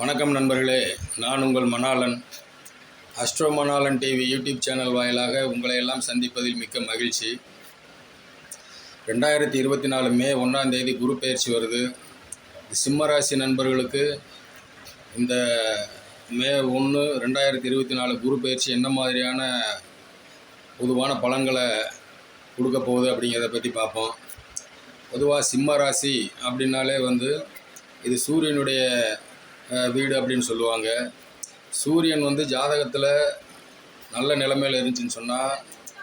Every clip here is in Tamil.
வணக்கம் நண்பர்களே. நான் உங்கள் Manalan astro Manalan TV YouTube channel வாயிலாக உங்களை எல்லாம் சந்திப்பதில் மிக்க மகிழ்ச்சி. ரெண்டாயிரத்தி இருபத்தி நாலு மே ஒன்றாம் தேதி குரு பயிற்சி வருது. சிம்மராசி நண்பர்களுக்கு இந்த மே ஒன்று ரெண்டாயிரத்தி இருபத்தி நாலு குரு பயிற்சி என்ன மாதிரியான பொதுவான பலன்களை கொடுக்க போகுது அப்படிங்கிறத பற்றி பார்ப்போம். பொதுவாக சிம்ம ராசி அப்படின்னாலே வந்து இது சூரியனுடைய வீடு அப்படின்னு சொல்லுவாங்க. சூரியன் வந்து ஜாதகத்தில் நல்ல நிலைமையில் இருந்துச்சுன்னு சொன்னால்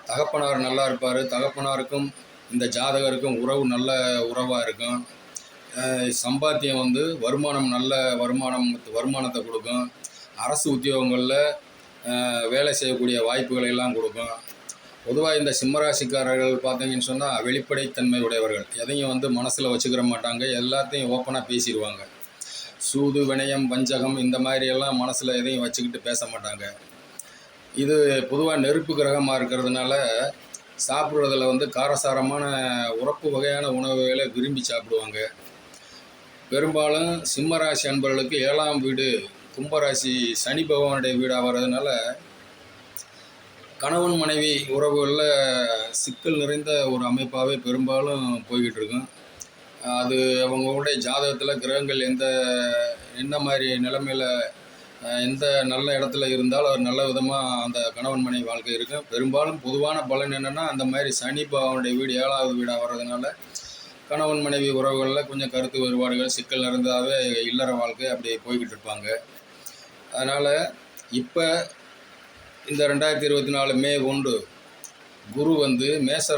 தகப்பனார் நல்லா இருப்பார். தகப்பனாருக்கும் இந்த ஜாதகருக்கும் உறவு நல்ல உறவாக இருக்கும். சம்பாத்தியம் வந்து வருமானம் நல்ல வருமானம் வருமானத்தை கொடுக்கும். அரசு உத்தியோகங்களில் வேலை செய்யக்கூடிய வாய்ப்புகளை எல்லாம் கொடுக்கும். பொதுவாக இந்த சிம்மராசிக்காரர்கள் பார்த்தீங்கன்னு சொன்னால் வெளிப்படைத்தன்மை உடையவர்கள் எதையும் வந்து மனசில் வச்சுக்கிற மாட்டாங்க. எல்லாத்தையும் ஓப்பனாக பேசிடுவாங்க. சூது வினயம் வஞ்சகம் இந்த மாதிரி எல்லாம் மனசில் எதையும் வச்சுக்கிட்டு பேச மாட்டாங்க. இது பொதுவாக நெருப்பு கிரகமாக இருக்கிறதுனால சாப்பிட்றதுல வந்து காரசாரமான உரப்பு வகையான உணவுகளை விரும்பி சாப்பிடுவாங்க. பெரும்பாலும் சிம்மராசி அன்பர்களுக்கு ஏழாம் வீடு கும்பராசி சனி பகவானுடைய வீடாக வர்றதுனால கணவன் மனைவி உறவுகளில் சிக்கல் நிறைந்த ஒரு அமைப்பாகவே பெரும்பாலும் போய்கிட்டு இருக்கும். அது அவங்களுடைய ஜாதகத்தில் கிரகங்கள் எந்த என்ன மாதிரி நிலைமையில் எந்த நல்ல இடத்துல இருந்தாலும் அவர் நல்ல விதமாக அந்த கணவன் மனைவி வாழ்க்கை இருக்கும். பெரும்பாலும் பொதுவான பலன் என்னென்னா அந்த மாதிரி சனி பாவனுடைய வீடு ஏழாவது வீடாக வர்றதுனால கணவன் மனைவி உறவுகளில் கொஞ்சம் கருத்து வேறுபாடுகள் சிக்கல் நிறைந்தாவே இல்லற வாழ்க்கை அப்படி போய்கிட்டு இருப்பாங்க. அதனால் இப்போ இந்த ரெண்டாயிரத்தி இருபத்தி நாலு மே ஒன்று குரு வந்து மேச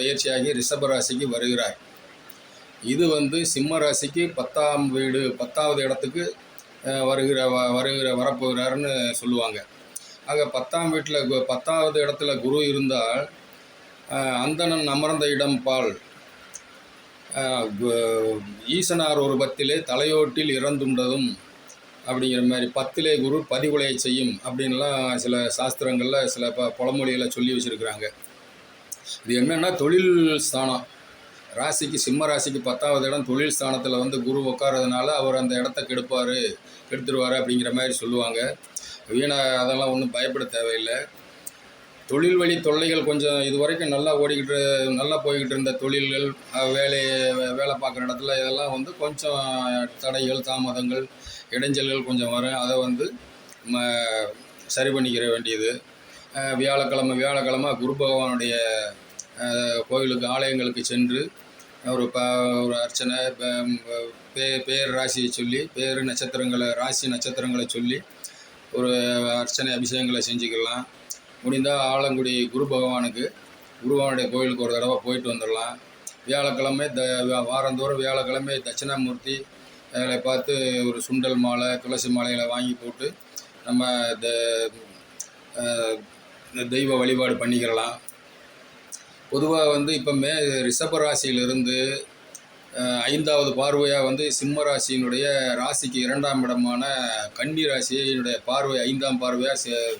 பயிற்சியாகி ரிஷபராசிக்கு ராசிக்கு வருகிறார். இது வந்து சிம்ம ராசிக்கு பத்தாம் வீடு பத்தாவது இடத்துக்கு வருகிற வ வருகிற வரப்போகிறாருன்னு சொல்லுவாங்க. ஆக பத்தாம் வீட்டில் பத்தாவது இடத்துல குரு இருந்தால் அந்தணன் அமர்ந்த இடம் பால். ஈசனார் ஒரு பத்திலே தலையோட்டில் இறந்துண்டதும் அப்படிங்கிற மாதிரி பத்திலே குரு பதிவுலையை செய்யும் அப்படின்லாம் சில சாஸ்திரங்களில் சில ப பழமொழிகளை சொல்லி வச்சுருக்கிறாங்க. இது என்னென்னா தொழில் ஸ்தானம். ராசிக்கு சிம்ம ராசிக்கு பத்தாவது இடம் தொழில் ஸ்தானத்தில் வந்து குரு உட்காரதுனால அவர் அந்த இடத்த கெடுப்பார் கெடுத்துருவார் அப்படிங்கிற மாதிரி சொல்லுவாங்க. வீணா அதெல்லாம் ஒன்றும் பயப்பட தேவையில்லை. தொழில் வழி தொல்லைகள் கொஞ்சம் இது வரைக்கும் நல்லா ஓடிக்கிட்டு நல்லா போய்கிட்டு இருந்த தொழில்கள் வேலை வேலை பார்க்குற இடத்துல இதெல்லாம் வந்து கொஞ்சம் தடைகள் தாமதங்கள் இடைஞ்சல்கள் கொஞ்சம் வரும். அதை வந்து ம சரி பண்ணிக்கிற வேண்டியது. வியாழக்கிழமை வியாழக்கிழமை குரு பகவானுடைய கோயிலுக்கு ஆலயங்களுக்கு சென்று ஒரு ப ஒரு அர்ச்சனை பே பேர் ராசியை சொல்லி பேர் நட்சத்திரங்களை ராசி நட்சத்திரங்களை சொல்லி ஒரு அர்ச்சனை அபிஷேகங்களை செஞ்சுக்கலாம். முடிந்தால் ஆலங்குடி குரு பகவானுக்கு குருவானுடைய கோயிலுக்கு ஒரு தடவை போயிட்டு வந்துடலாம். வியாழக்கிழமை த வாரந்தோறும் வியாழக்கிழமை தட்சிணாமூர்த்தி அதை பார்த்து ஒரு சுண்டல் மாலை துளசி மாலைகளை வாங்கி போட்டு நம்ம த தெய்வ வழிபாடு பண்ணிக்கிறலாம். பொதுவாக வந்து இப்போ மே ரிஷப ராசியிலிருந்து ஐந்தாவது பார்வையாக வந்து சிம்ம ராசியினுடைய ராசிக்கு இரண்டாம் இடமான கன்னி ராசியினுடைய பார்வை ஐந்தாம் பார்வையாக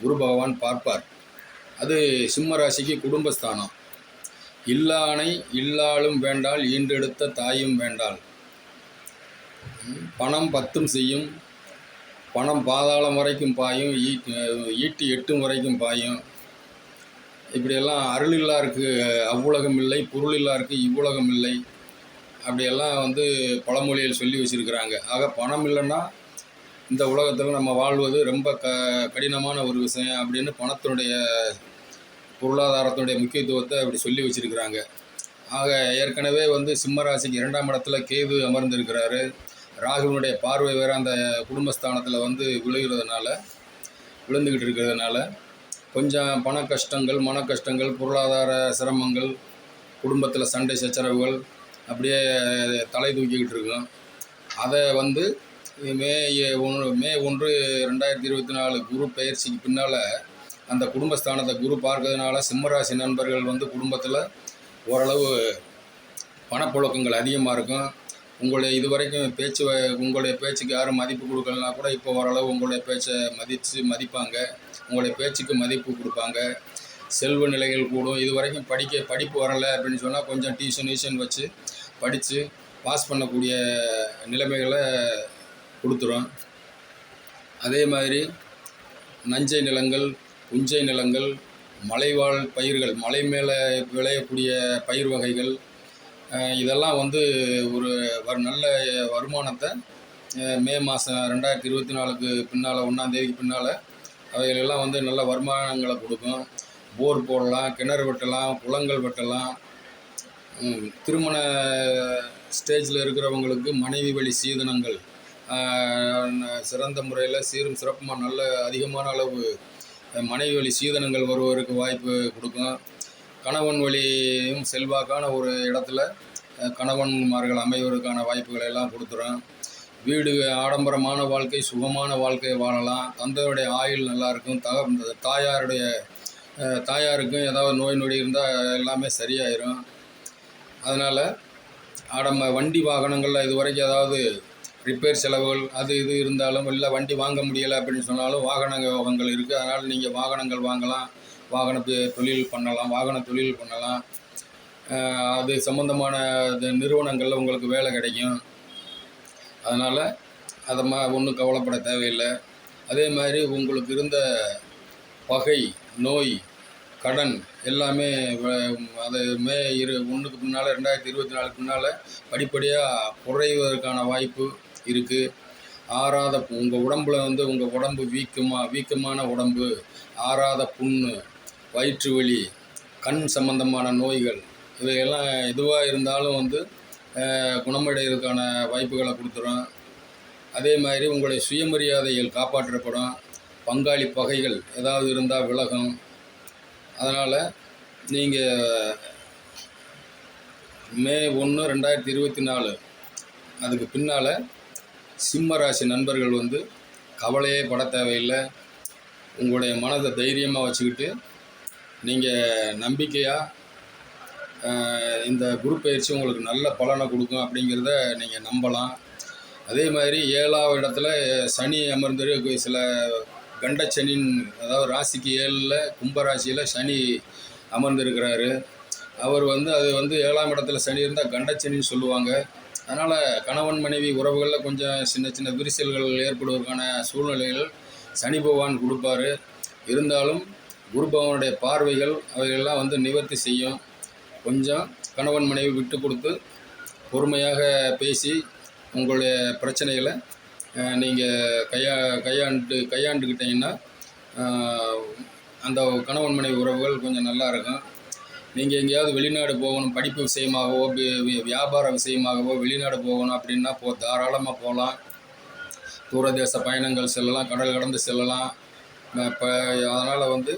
குரு பகவான் பார்ப்பார். அது சிம்ம ராசிக்கு குடும்பஸ்தானம். இல்லானை இல்லாளும் வேண்டால் ஈண்டெடுத்த தாயும் வேண்டாள் பணம் பத்தும் செய்யும். பணம் பாதாளம் வரைக்கும் பாயும். ஈ- ஈட்டி எட்டும் வரைக்கும் பாயும். இப்படியெல்லாம் அருளில்லாருக்கு அவ்வுலகம் இல்லை பொருளில்லாருக்கு இவ்வுலகம் இல்லை அப்படியெல்லாம் வந்து பழமொழியில் சொல்லி வச்சுருக்கிறாங்க. ஆக பணம் இல்லைன்னா இந்த உலகத்தில் நம்ம வாழ்வது ரொம்ப க கடினமான ஒரு விஷயம் அப்படின்னு பணத்தினுடைய பொருளாதாரத்தினுடைய முக்கியத்துவத்தை அப்படி சொல்லி வச்சுருக்கிறாங்க. ஆக ஏற்கனவே வந்து சிம்மராசிக்கு இரண்டாம் இடத்துல கேது அமர்ந்திருக்கிறாரு. ராகுவினுடைய பார்வை வேறு அந்த குடும்பஸ்தானத்தில் வந்து விழுகிறதுனால விழுந்துக்கிட்டு இருக்கிறதுனால கொஞ்சம் பண கஷ்டங்கள் மன கஷ்டங்கள் பொருளாதார சிரமங்கள் குடும்பத்தில் சண்டை சச்சரவுகள் அப்படியே தலை தூக்கிக்கிட்டு இருக்கோம். அதை வந்து மே ஒன்று மே ஒன்று ரெண்டாயிரத்தி இருபத்தி நாலு குரு பயிற்சிக்கு பின்னால் அந்த குடும்பஸ்தானத்தை குரு பார்க்கறதுனால சிம்மராசி நண்பர்கள் வந்து குடும்பத்தில் ஓரளவு பணப்புழக்கங்கள் அதிகமாக இருக்கும். உங்களுடைய இது வரைக்கும் பேச்சு வ- உங்களுடைய பேச்சுக்கு யாரும் மதிப்பு கொடுக்கலனா கூட இப்போ ஓரளவு உங்களுடைய பேச்சை மதித்து மதிப்பாங்க. உங்களுடைய பேச்சுக்கு மதிப்பு கொடுப்பாங்க. செல்வ நிலைகள் கூடும். இது வரைக்கும் படிக்க படிப்பு வரலை அப்படின்னு சொன்னால் கொஞ்சம் டியூஷன் டியூஷன் வச்சு படித்து பாஸ் பண்ணக்கூடிய நிலைமைகளை கொடுத்துரும். அதே மாதிரி நஞ்சை நிலங்கள் புஞ்சை நிலங்கள் மலைவாழ் பயிர்கள் மலை மேலே விளையக்கூடிய பயிர் வகைகள் இதெல்லாம் வந்து ஒரு ஒரு நல்ல வருமானத்தை மே மாதம் ரெண்டாயிரத்தி இருபத்தி நாலுக்கு பின்னால் ஒன்றாந்தேதிக்கு பின்னால் அவைகளெல்லாம் வந்து நல்ல வருமானங்களை கொடுக்கும். போர் போடலாம் கிணறு வெட்டலாம் குளங்கள் வெட்டலாம். திருமண ஸ்டேஜில் இருக்கிறவங்களுக்கு மனைவி வழி சீதனங்கள் சிறந்த முறையில் சீரும் சிறப்புமாக நல்ல அதிகமான அளவு மனைவி வழி சீதனங்கள் வருவதற்கு வாய்ப்பு கொடுக்கும். கணவன் வழியும் செல்வாக்கான ஒரு இடத்துல கணவன்மார்கள் அமைவதற்கான வாய்ப்புகளை எல்லாம் கொடுத்துரும் வீடு ஆடம்பரமான வாழ்க்கை சுகமான வாழ்க்கையை வாழலாம். தந்தையுடைய ஆயுள் நல்லாயிருக்கும் தக தாயாருடைய தாயாருக்கும் ஏதாவது நோய் நொடி இருந்தால் எல்லாமே சரியாயிரும். அதனால் ஆடம்ப வண்டி வாகனங்களில் இது வரைக்கும் ஏதாவது ரிப்பேர் செலவுகள் அது இது இருந்தாலும் இல்லை வண்டி வாங்க முடியலை அப்படின்னு சொன்னாலும் வாகன யோகங்கள் இருக்குது அதனால் நீங்கள் வாகனங்கள் வாங்கலாம். வாகன தொழில் பண்ணலாம் வாகன தொழில் பண்ணலாம். அது சம்மந்தமான நிறுவனங்களில் உங்களுக்கு வேலை கிடைக்கும். அதனால் அதை மா ஒன்றும் கவலைப்பட தேவையில்லை. அதே மாதிரி உங்களுக்கு இருந்த பகை நோய் கடன் எல்லாமே அது மே இரு ஒன்றுக்கு பின்னால் ரெண்டாயிரத்தி இருபத்தி நாலுக்கு பின்னால் படிப்படியாக குறைவதற்கான வாய்ப்பு இருக்குது ஆறாத உங்கள் உடம்புல வந்து உங்கள் உடம்பு வீக்கமாக வீக்கமான உடம்பு ஆறாத புண்ணு வயிற்று வலி கண் சம்பந்தமான நோய்கள் இவையெல்லாம் எதுவாக இருந்தாலும் வந்து குணமடைகிறதுக்கான வாய்ப்புகளை கொடுத்துரும். அதே மாதிரி உங்களுடைய சுயமரியாதைகள் காப்பாற்றப்படும். பங்காளி பகைகள் ஏதாவது இருந்தால் விலகும் அதனால் நீங்கள் மே ஒன்று ரெண்டாயிரத்தி இருபத்தி நாலு அதுக்கு பின்னால் சிம்ம ராசி நண்பர்கள் வந்து கவலையே பட தேவையில்லை. உங்களுடைய மனதை தைரியமாக வச்சுக்கிட்டு நீங்கள் நம்பிக்கையாக இந்த குரு பயிற்சி உங்களுக்கு நல்ல பலனை கொடுக்கும் அப்படிங்கிறத நீங்கள் நம்பலாம். அதே மாதிரி ஏழாவது இடத்துல சனி அமர்ந்து சில கண்டச்சனின் அதாவது ராசிக்கு ஏழில் கும்பராசியில் சனி அமர்ந்திருக்கிறாரு. அவர் வந்து அது வந்து ஏழாம் இடத்துல சனி இருந்தால் கண்டச்சனின்னு சொல்லுவாங்க. அதனால் கணவன் மனைவி உறவுகளில் கொஞ்சம் சின்ன சின்ன விரிசல்கள் ஏற்படுவதற்கான சூழ்நிலைகள் சனி பகவான் கொடுப்பாரு. இருந்தாலும் குரு பகவானுடைய பார்வைகள் அவைகளெல்லாம் வந்து நிவர்த்தி செய்யும். கொஞ்சம் கணவன் மனைவி விட்டு கொடுத்து பொறுமையாக பேசி உங்களுடைய பிரச்சனைகளை நீங்கள் கையா கையாண்டு கையாண்டுக்கிட்டீங்கன்னா அந்த கணவன் மனைவி உறவுகள் கொஞ்சம் நல்லா இருக்கும். நீங்கள் எங்கேயாவது வெளிநாடு போகணும் படிப்பு விஷயமாகவோ வியாபார விஷயமாகவோ வெளிநாடு போகணும் அப்படின்னா போ தாராளமாக போகலாம். தூரதேச பயணங்கள் செல்லலாம் கடல் கடந்து செல்லலாம். இப்போ அதனால் வந்து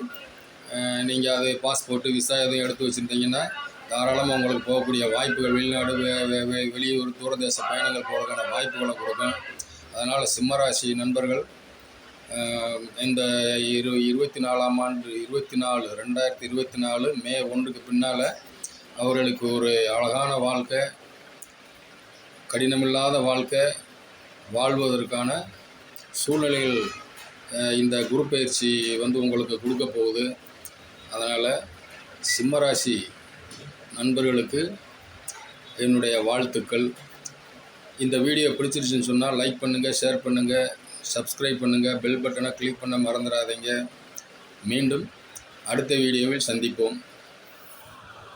நீங்கள் அது பாஸ்போர்ட்டு விசா எதுவும் எடுத்து வச்சுருந்தீங்கன்னா தாராளமாக உங்களுக்கு போகக்கூடிய வாய்ப்புகள் வெளிநாடு வெ- வெ- வெளியூர் தூரதேச பயணங்கள் போகிறதுக்கான வாய்ப்புகளை கொடுக்கும் அதனால் சிம்மராசி நண்பர்கள் இந்த இரு இருபத்தி நாலாம் ஆண்டு இருபத்தி நாலு ரெண்டாயிரத்தி இருபத்தி நாலு மே ஒன்றுக்கு பின்னால் அவர்களுக்கு ஒரு அழகான வாழ்க்கை கடினமில்லாத வாழ்க்கை வாழ்வதற்கான சூழ்நிலைகள் இந்த குரு பயிற்சி வந்து உங்களுக்கு கொடுக்க போகுது. அதனால் சிம்மராசி நண்பர்களுக்கு என்னுடைய வாழ்த்துக்கள். இந்த வீடியோ பிடிச்சிருச்சுன்னு சொன்னால் லைக் பண்ணுங்கள் ஷேர் பண்ணுங்கள் சப்ஸ்கிரைப் பண்ணுங்கள் பெல் பட்டனை கிளிக் பண்ண மறந்துடாதீங்க. மீண்டும் அடுத்த வீடியோவில் சந்திப்போம்.